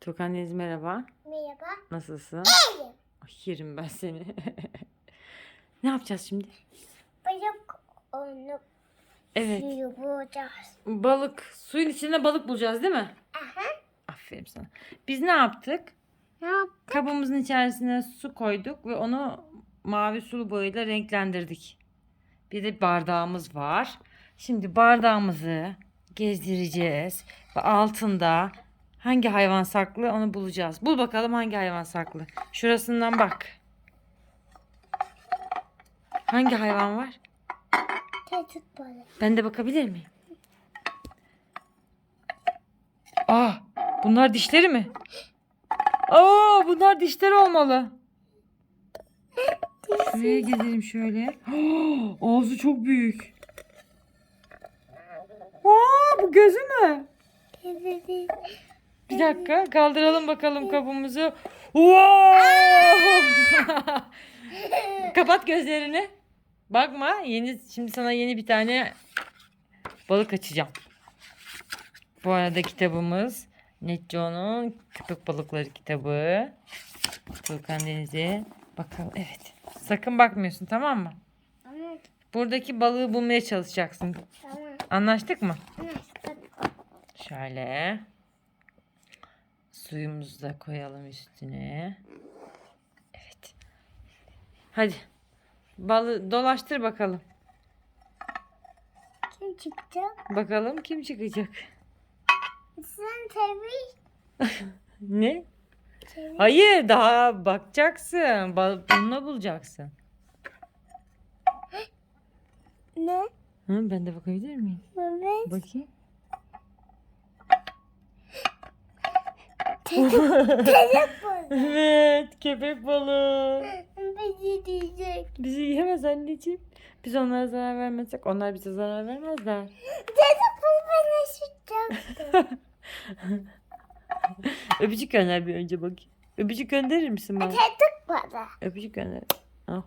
Tukan Deniz merhaba. Merhaba. Nasılsın? İyiyim. Ay, yerim ben seni. ne yapacağız şimdi? Balık onu Evet. suyu bulacağız. Balık. Suyun içinde balık bulacağız değil mi? Aha. Aferin sana. Biz ne yaptık? Ne yap? Kabımızın içerisine su koyduk ve onu mavi sulu boyayla renklendirdik. Bir de bardağımız var. Şimdi bardağımızı gezdireceğiz. Ve altında hangi hayvan saklı onu bulacağız. Bul bakalım hangi hayvan saklı. Şurasından bak. Hangi hayvan var? Çocuk balık. Ben de bakabilir miyim? Aa, bunlar dişleri mi? Aa, bunlar dişleri olmalı. Şuraya gidelim şöyle. Ağzı çok büyük. Aa, bu gözü mü? Evet. Bir dakika kaldıralım bakalım kabımızı. Wow! Kapat gözlerini. Bakma yeni şimdi sana yeni bir tane balık açacağım. Bu arada kitabımız Netco'nun köpek balıkları kitabı. Tuğkan Deniz'i. Bakalım evet. Sakın bakmıyorsun tamam mı? Tamam. Buradaki balığı bulmaya çalışacaksın. Tamam. Anlaştık mı? Anlaştık. Şöyle. Suyumuzu da koyalım üstüne. Evet. Hadi. Balı dolaştır bakalım. Kim çıktı? Bakalım kim çıkacak. Sen tabii. Ne? Tabii. Hayır daha bakacaksın. Bal bununla bulacaksın. Ne? Hı, ben de bakabilir miyim? Evet. Bakayım. Çocuk balık. evet köpek balığı. Bizi diyecek. Bizi yiyemez anneciğim. Biz onlara zarar vermezsek onlar bize zarar vermezler. Çocuk balık bana. Öpücük gönder bir önce bakayım. Öpücük gönderir misin bana? Çocuk balık. Öpücük gönder. Al.